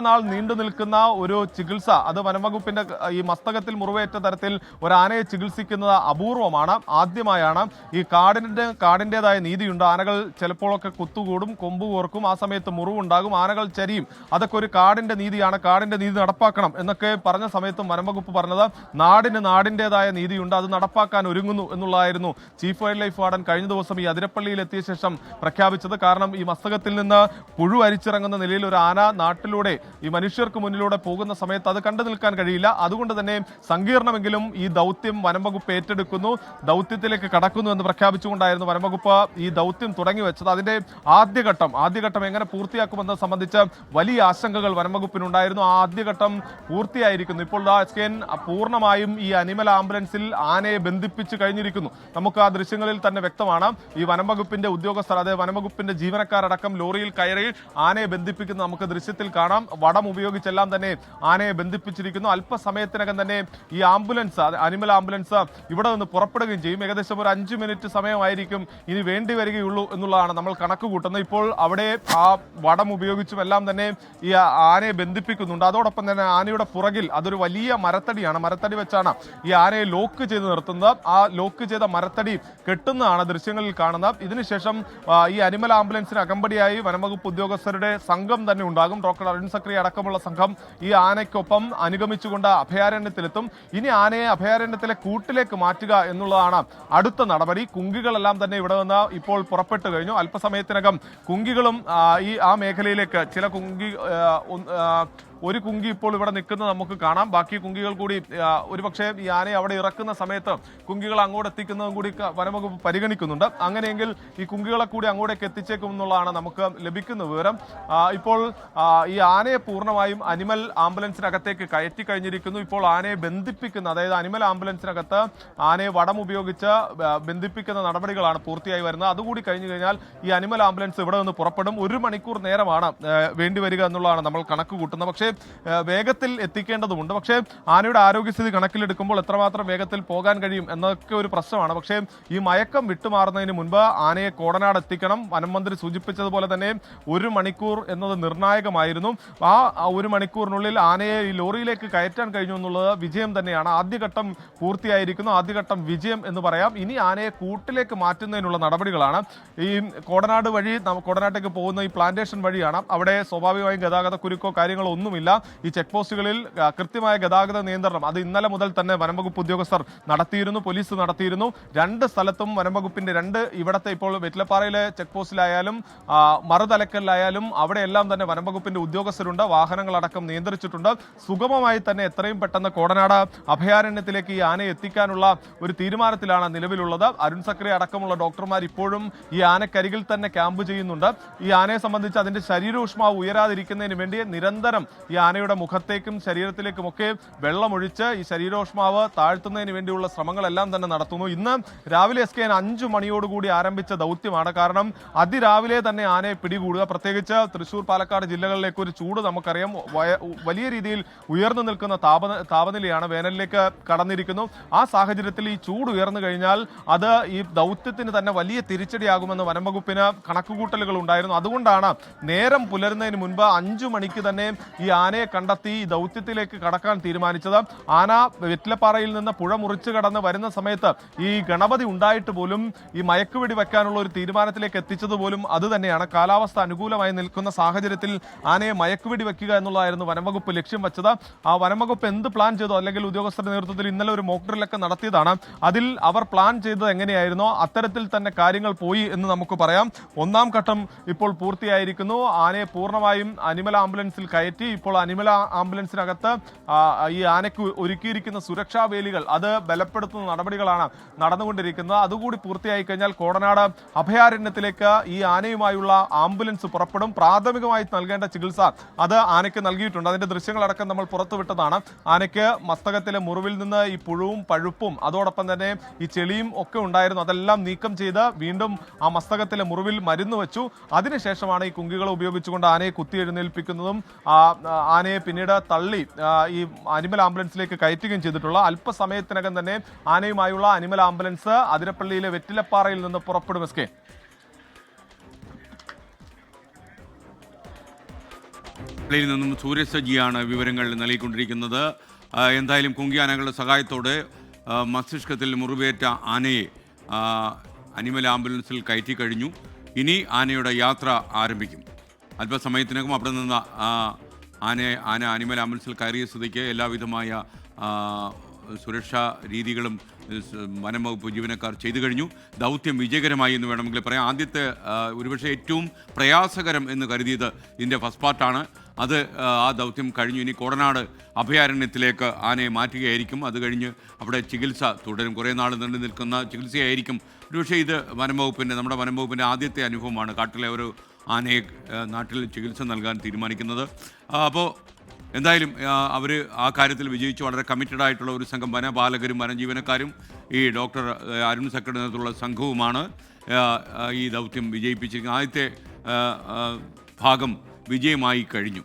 നാൾ നീണ്ടു നിൽക്കുന്ന ഒരു ചികിത്സ അത് വനംവകുപ്പിന്റെ ഈ മസ്തകത്തിൽ മുറിവേറ്റ തരത്തിൽ ഒരു ആനയെ ചികിത്സിക്കുന്നത് അപൂർവമാണ്. ആദ്യമായാണ് ഈ കാടിന്റെ കാടിന്റെതായ നീതിയുണ്ട്. ആനകൾ ചിലപ്പോഴൊക്കെ കുത്തുകൂടും കൊമ്പ് കോർക്കും ആ സമയത്ത് മുറിവുണ്ടാകും. ആനകൾ ചരിയും. അതൊക്കെ ഒരു കാടിന്റെ നീതിയാണ്. കാടിന്റെ നീതി നടപ്പാക്കണം എന്നൊക്കെ പറഞ്ഞ സമയത്തും വനംവകുപ്പ് പറഞ്ഞത്. നാടിന് നാടിന്റെതായ നീതിയുണ്ട്. അത് നടപ്പാക്കാൻ ഒരുങ്ങുന്നു എന്നുള്ളതായിരുന്നു ചീഫ് വൈൽഡ് ലൈഫ് വാർഡൻ കഴിഞ്ഞ ദിവസം ഈ അതിരപ്പള്ളിയിൽ എത്തിയ ശേഷം പ്രഖ്യാപിച്ചത്. കാരണം ഈ മസ്തകത്തിൽ നിന്ന് പുഴു അരിച്ചിറങ്ങുന്ന നിലയിൽ ഒരു ആന നാട്ടിലൂടെ ഈ മനുഷ്യർക്ക് മുന്നിലൂടെ പോകുന്ന സമയത്ത് അത് കണ്ടു നിൽക്കാൻ കഴിയില്ല. അതുകൊണ്ട് തന്നെ സങ്കീർണമെങ്കിലും ഈ ദൗത്യം വനംവകുപ്പ് ഏറ്റെടുക്കുന്നു. ദൗത്യത്തിലേക്ക് കടക്കുന്നു എന്ന് പ്രഖ്യാപിച്ചുകൊണ്ടായിരുന്നു വനംവകുപ്പ് ഈ ദൗത്യം തുടങ്ങി വെച്ചത്. അതിന്റെ ആദ്യഘട്ടം ആദ്യഘട്ടം എങ്ങനെ പൂർത്തിയാക്കുമെന്നത് സംബന്ധിച്ച് വലിയ ആശങ്കകൾ വനംവകുപ്പിനുണ്ടായിരുന്നു. ആ ആദ്യഘട്ടം പൂർത്തിയായിരിക്കുന്നു. ഇപ്പോൾ പൂർണമായും ഈ അനിമൽ ആംബുലൻസിൽ ആനയെ ബന്ധിപ്പിച്ച് കഴിഞ്ഞിരിക്കുന്നു. നമുക്ക് ആ ദൃശ്യങ്ങളിൽ തന്നെ വ്യക്തമാണ്. ഈ വനംവകുപ്പിന്റെ ഉദ്യോഗസ്ഥർ അതായത് വനംവകുപ്പിന്റെ ജീവനക്കാരടക്കം ലോറിയിൽ കയറി ആനയെ ബന്ധിപ്പിക്കുന്നത് നമുക്ക് ദൃശ്യത്തിൽ കാണാം. വടം ഉപയോഗിച്ചെല്ലാം തന്നെ ആനയെ ബന്ധിപ്പിച്ചിരിക്കുന്നു. അല്പസമയത്തിനകം തന്നെ ഈ ആംബുലൻസ് അനിമൽ ആംബുലൻസ് ഇവിടെ നിന്ന് പുറപ്പെടുകയും ചെയ്യും. ഏകദേശം ഒരു അഞ്ച് മിനിറ്റ് സമയമായിരിക്കും ഇനി വേണ്ടി വരികയുള്ളൂ എന്നുള്ളതാണ് നമ്മൾ കണക്ക് കൂട്ടുന്നത് ഇപ്പോൾ അവിടെ ആ വടം ഉപയോഗിച്ചും എല്ലാം തന്നെ ഈ ആനയെ ബന്ധിപ്പിക്കുന്നുണ്ട്. അതോടൊപ്പം തന്നെ ആനയുടെ പുറകിൽ അതൊരു വലിയ മരത്തടിയാണ്. മരത്തടി വെച്ചാണ് ഈ ആനയെ ലോക്ക് ചെയ്ത് നിർത്തുന്നത്. ആ ലോക്ക് ചെയ്ത മരത്തടി കെട്ടുന്നതാണ് ദൃശ്യങ്ങളിൽ കാണുന്നത്. ഇതിനുശേഷം ഈ അനിമൽ ആംബുലൻസിന് അകമ്പടിയായി വനംവകുപ്പ് ഉദ്യോഗസ്ഥരുടെ സംഘം തന്നെ ഉണ്ടാകും. ഡോക്ടർ അരുൺ സക്രി അടക്കമുള്ള സംഘം ഈ ആനയ്ക്കൊപ്പം അനുഗമിച്ചുകൊണ്ട് അഭയാരണ്യത്തിലെത്തും. ഇനി ആനയെ അഭയാരണ്യത്തിലെ കൂട്ടിലേക്ക് മാറ്റുക എന്നുള്ളതാണ് അടുത്ത നടപടി. കുങ്കികളെല്ലാം തന്നെ ഇവിടെ നിന്ന് ഇപ്പോൾ പുറപ്പെട്ടു കഴിഞ്ഞു. അല്പസമയത്തിനകം കുങ്കികളും ഈ ആ മേഖലയിലേക്ക് ചില കുങ്കി ഒരു കുങ്കി ഇപ്പോൾ ഇവിടെ നിൽക്കുന്നത് നമുക്ക് കാണാം. ബാക്കി കുങ്കികൾ കൂടി ഒരുപക്ഷെ ഈ ആനയെ അവിടെ ഇറക്കുന്ന സമയത്ത് കുങ്കികൾ അങ്ങോട്ട് എത്തിക്കുന്നതും കൂടി വനംവകുപ്പ് പരിഗണിക്കുന്നുണ്ട്. അങ്ങനെയെങ്കിൽ ഈ കുങ്കികളെ കൂടി അങ്ങോട്ടേക്ക് എത്തിച്ചേക്കും എന്നുള്ളതാണ് നമുക്ക് ലഭിക്കുന്ന വിവരം. ഇപ്പോൾ ഈ ആനയെ പൂർണമായും അനിമൽ ആംബുലൻസിനകത്തേക്ക് കയറ്റി കഴിഞ്ഞിരിക്കുന്നു. ഇപ്പോൾ ആനയെ ബന്ധിപ്പിക്കുന്ന അതായത് അനിമൽ ആംബുലൻസിനകത്ത് ആനയെ വടം ഉപയോഗിച്ച് ബന്ധിപ്പിക്കുന്ന നടപടികളാണ് പൂർത്തിയായി വരുന്നത്. അതുകൂടി കഴിഞ്ഞു കഴിഞ്ഞാൽ ഈ അനിമൽ ആംബുലൻസ് ഇവിടെ നിന്ന് പുറപ്പെടും. ഒരു മണിക്കൂർ നേരമാണ് വേണ്ടിവരിക വേണ്ടി വരിക എന്നുള്ളതാണ് നമ്മൾ കണക്ക് കൂട്ടുന്നത്. പക്ഷേ വേഗത്തിൽ എത്തിക്കേണ്ടതുണ്ട് പക്ഷേ ആനയുടെ ആരോഗ്യസ്ഥിതി കണക്കിലെടുക്കുമ്പോൾ എത്രമാത്രം വേഗത്തിൽ പോകാൻ കഴിയും എന്നൊക്കെ ഒരു പ്രശ്നമാണ്. പക്ഷേ ഈ മയക്കം വിട്ടുമാറുന്നതിന് മുൻപ് ആനയെ കോടനാട് എത്തിക്കണം. വനം മന്ത്രി സൂചിപ്പിച്ചതുപോലെ തന്നെ ഒരു മണിക്കൂർ എന്നത് നിർണായകമായിരുന്നു. ആ ഒരു മണിക്കൂറിനുള്ളിൽ ആനയെ ഈ ലോറിയിലേക്ക് കയറ്റാൻ കഴിഞ്ഞു എന്നുള്ളത് വിജയം തന്നെയാണ്. ആദ്യഘട്ടം പൂർത്തിയായിരിക്കുന്നു. ആദ്യഘട്ടം വിജയം എന്ന് പറയാം. ഇനി ആനയെ കൂട്ടിലേക്ക് മാറ്റുന്നതിനുള്ള നടപടികളാണ്. ഈ കോടനാട് വഴി കോടനാട്ടേക്ക് പോകുന്ന ഈ പ്ലാന്റേഷൻ വഴിയാണ്. അവിടെ സ്വാഭാവികമായും ഗതാഗത കുരുക്കോ കാര്യങ്ങളോ ഒന്നുമില്ല. ഈ ചെക്ക് പോസ്റ്റുകളിൽ കൃത്യമായ ഗതാഗത നിയന്ത്രണം. അത് ഇന്നലെ മുതൽ തന്നെ വനംവകുപ്പ് ഉദ്യോഗസ്ഥർ നടത്തിയിരുന്നു പോലീസ് നടത്തിയിരുന്നു. രണ്ട് സ്ഥലത്തും വനംവകുപ്പിന്റെ രണ്ട് ഇവിടത്തെ ഇപ്പോൾ വെറ്റിലപ്പാറയിലെ ചെക്ക് പോസ്റ്റിലായാലും മറുതലക്കലിലായാലും അവിടെയെല്ലാം തന്നെ വനംവകുപ്പിന്റെ ഉദ്യോഗസ്ഥരുണ്ട്. വാഹനങ്ങളടക്കം നിയന്ത്രിച്ചിട്ടുണ്ട്. സുഗമമായി തന്നെ എത്രയും പെട്ടെന്ന് കോടനാട് അഭയാരണ്യത്തിലേക്ക് ഈ ആനയെ എത്തിക്കാനുള്ള ഒരു തീരുമാനത്തിലാണ് നിലവിലുള്ളത്. അരുൺ സക്രി അടക്കമുള്ള ഡോക്ടർമാർ ഇപ്പോഴും ഈ ആനക്കരികിൽ തന്നെ ക്യാമ്പ് ചെയ്യുന്നുണ്ട്. ഈ ആനയെ സംബന്ധിച്ച് അതിന്റെ ശരീരോഷ്മാവ് ഉയരാതിരിക്കുന്നതിന് വേണ്ടി നിരന്തരം ഈ ആനയുടെ മുഖത്തേക്കും ശരീരത്തിലേക്കുമൊക്കെ വെള്ളമൊഴിച്ച് ഈ ശരീരോഷ്മാവ് താഴ്ത്തുന്നതിന് വേണ്ടിയുള്ള ശ്രമങ്ങളെല്ലാം തന്നെ നടത്തുന്നു. ഇന്ന് രാവിലെ എസ് കെ എൻ അഞ്ചു മണിയോടുകൂടി ആരംഭിച്ച ദൗത്യമാണ്. കാരണം അതിരാവിലെ തന്നെ ആനയെ പിടികൂടുക. പ്രത്യേകിച്ച് തൃശൂർ പാലക്കാട് ജില്ലകളിലേക്ക് ഒരു ചൂട് നമുക്കറിയാം. വലിയ രീതിയിൽ ഉയർന്നു നിൽക്കുന്ന താപ താപനിലയാണ് വേനലിലേക്ക് കടന്നിരിക്കുന്നു. ആ സാഹചര്യത്തിൽ ഈ ചൂട് ഉയർന്നു കഴിഞ്ഞാൽ അത് ഈ ദൗത്യത്തിന് തന്നെ വലിയ തിരിച്ചടിയാകുമെന്ന് വനംവകുപ്പിന് കണക്കുകൂട്ടലുകൾ ഉണ്ടായിരുന്നു. അതുകൊണ്ടാണ് നേരം പുലരുന്നതിന് മുൻപ് അഞ്ചു മണിക്ക് തന്നെ ഈ ആനയെ കണ്ടെത്തി ഈ ദൗത്യത്തിലേക്ക് കടക്കാൻ തീരുമാനിച്ചത്. ആന വെറ്റിലപ്പാറയിൽ നിന്ന് പുഴ മുറിച്ച് കടന്ന് വരുന്ന സമയത്ത് ഈ ഗണപതി ഉണ്ടായിട്ട് പോലും ഈ മയക്കുവെടി വെക്കാനുള്ള ഒരു തീരുമാനത്തിലേക്ക് എത്തിച്ചത് പോലും അത് തന്നെയാണ്. കാലാവസ്ഥ അനുകൂലമായി നിൽക്കുന്ന സാഹചര്യത്തിൽ ആനയെ മയക്കുവെടി വെക്കുക എന്നുള്ളതായിരുന്നു വനംവകുപ്പ് ലക്ഷ്യം വെച്ചത്. ആ വനംവകുപ്പ് എന്ത് പ്ലാൻ ചെയ്തു? അല്ലെങ്കിൽ ഉദ്യോഗസ്ഥരുടെ നേതൃത്വത്തിൽ ഇന്നലെ ഒരു മോക്ക് ഡ്രില്ലൊക്കെ നടത്തിയതാണ്. അതിൽ അവർ പ്ലാൻ ചെയ്തത് എങ്ങനെയായിരുന്നോ? അത്തരത്തിൽ തന്നെ കാര്യങ്ങൾ പോയി എന്ന് നമുക്ക് പറയാം. ഒന്നാം ഘട്ടം ഇപ്പോൾ പൂർത്തിയായിരിക്കുന്നു. ആനയെ പൂർണമായും അനിമൽ ആംബുലൻസിൽ കയറ്റി ഇപ്പോൾ അനിമൽ ആ- ആംബുലൻസിനകത്ത് ഈ ആനയ്ക്ക് ഒരുക്കിയിരിക്കുന്ന സുരക്ഷാ വേലികൾ അത് ബലപ്പെടുത്തുന്ന നടപടികളാണ് നടന്നുകൊണ്ടിരിക്കുന്നത്. അതുകൂടി പൂർത്തിയായി കഴിഞ്ഞാൽ കോടനാട് അഭയാരണ്യത്തിലേക്ക് ഈ ആനയുമായുള്ള ആംബുലൻസ് പുറപ്പെടും. പ്രാഥമികമായി നൽകേണ്ട ചികിത്സ അത് ആനയ്ക്ക് നൽകിയിട്ടുണ്ട്. അതിന്റെ ദൃശ്യങ്ങളടക്കം നമ്മൾ പുറത്തുവിട്ടതാണ്. ആനയ്ക്ക് മസ്തകത്തിലെ മുറിവിൽ നിന്ന് ഈ പുഴുവും പഴുപ്പും അതോടൊപ്പം തന്നെ ഈ ചെളിയും ഒക്കെ ഉണ്ടായിരുന്നു. അതെല്ലാം നീക്കം ചെയ്ത് വീണ്ടും ആ മസ്തകത്തിലെ മുറിവിൽ മരുന്ന് വെച്ചു. അതിനുശേഷമാണ് ഈ കുങ്കികളെ ഉപയോഗിച്ചുകൊണ്ട് ആനയെ കുത്തി എഴുന്നേൽപ്പിക്കുന്നതും ആ, ആനയെ പിന്നീട് തള്ളി ഈ അനിമൽ ആംബുലൻസിലേക്ക് കയറ്റുകയും ചെയ്തിട്ടുള്ള അല്പസമയത്തിനകം തന്നെ ആനയുമായുള്ള അനിമൽ ആംബുലൻസ് അതിരപ്പള്ളിയിലെ വെറ്റിലപ്പാറയിൽ നിന്ന് പുറപ്പെടും എസ് കെ. നിന്നും സൂര്യസജിയാണ് വിവരങ്ങൾ നൽകിക്കൊണ്ടിരിക്കുന്നത്. എന്തായാലും കുങ്കി ആനകളുടെ സഹായത്തോടെ മസ്തിഷ്കത്തിൽ മുറിവേറ്റ ആനയെ അനിമൽ ആംബുലൻസിൽ കയറ്റി കഴിഞ്ഞു. ഇനി ആനയുടെ യാത്ര ആരംഭിക്കും. അല്പസമയത്തിനകം അവിടെ നിന്ന് ആനയെ ആന അനിമൽ ആംബുലൻസിൽ കയറിയ സ്ഥിതിക്ക് എല്ലാവിധമായ സുരക്ഷാ രീതികളും വനം വകുപ്പ് ജീവനക്കാർ ചെയ്തു കഴിഞ്ഞു. ദൗത്യം വിജയകരമായി എന്ന് വേണമെങ്കിൽ പറയാം. ആദ്യത്തെ ഒരുപക്ഷെ ഏറ്റവും പ്രയാസകരം എന്ന് കരുതിയത് ഇതിന്റെ ഫസ്റ്റ് പാർട്ടാണ് അത് ആ, ദൗത്യം കഴിഞ്ഞു. ഇനി കോടനാട് അഭയാരണ്യത്തിലേക്ക് ആനയെ മാറ്റുകയായിരിക്കും. അത് കഴിഞ്ഞ് അവിടെ ചികിത്സ തുടരും. കുറേ നാൾ നീണ്ടു നിൽക്കുന്ന ചികിത്സയായിരിക്കും. ഒരുപക്ഷെ ഇത് വനം വകുപ്പിന്റെ നമ്മുടെ വനം വകുപ്പിന്റെ ആദ്യത്തെ അനുഭവമാണ്. കാട്ടിലെ ഒരു ആനയെ നാട്ടിൽ ചികിത്സ നൽകാൻ തീരുമാനിക്കുന്നത്. അപ്പോൾ എന്തായാലും അവർ ആ കാര്യത്തിൽ വിജയിച്ച് വളരെ കമ്മിറ്റഡ് ആയിട്ടുള്ള ഒരു സംഘം വനപാലകരും വനജീവനക്കാരും ഈ ഡോക്ടർ അരുൺ സക്കയുടെ നേതൃത്വമുള്ള സംഘവുമാണ് ഈ ദൗത്യം വിജയിപ്പിച്ചിരിക്കുന്നത്. ആദ്യത്തെ ഭാഗം വിജയമായി കഴിഞ്ഞു.